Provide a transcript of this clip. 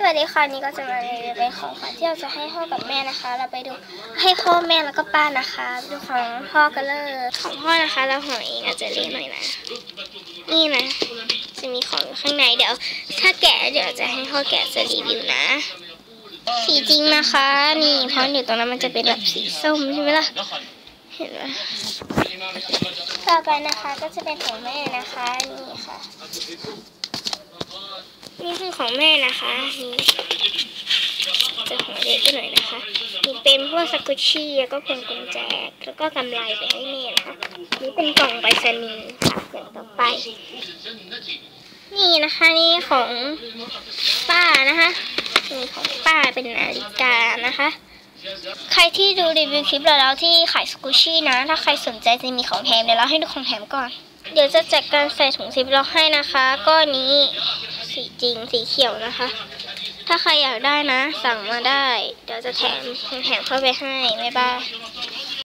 สวัสดีค่ะนี่ก็จะมารีวิวเป็นของขวัญที่เราจะให้พ่อกับแม่นะคะ เราไปดูให้พ่อแม่แล้วก็ป้านะคะ ดูของพ่อกันเลยของพ่อนะคะ เราห่อเองอาจจะเล็กหน่อยนะ นี่นะ จะมีของข้างในเดี๋ยว ถ้าแกะเดี๋ยวจะให้พ่อแกะจะรีวิวนะ สีจริงนะคะ นี่เพราะอยู่ตรงนั้นมันจะเป็นแบบสีส้มใช่ไหมล่ะเห็นไหมต่อไปนะคะก็จะเป็นของแม่นะคะนี่ค่ะ นี่คือของแม่นะคะนี่จะของเล็กไปหน่อยนะคะนี่เป็นพวกสกุชชี่แล้วก็พวงกุญแจแล้วก็กำไรไปให้แม่นะคะนี่เป็นกล่องไปรษณีย์ค่ะอย่างต่อไป นี่นะคะนี่ของป้านะคะนี่ของป้าเป็นนาฬิกานะคะ ใครที่ดูรีวิวคลิปเราแล้วที่ขายสกุชชี่นะ ถ้าใครสนใจจะมีของแถมเดี๋ยวเราให้ดูของแถมก่อน เดี๋ยวจะจัดการใส่ถุงซิปล็อกให้นะคะก็นี้ สีจริงสีเขียวนะคะ ถ้าใครอยากได้นะ สั่งมาได้ เดี๋ยวจะแถมแถมเข้าไปให้บ๊ายบาย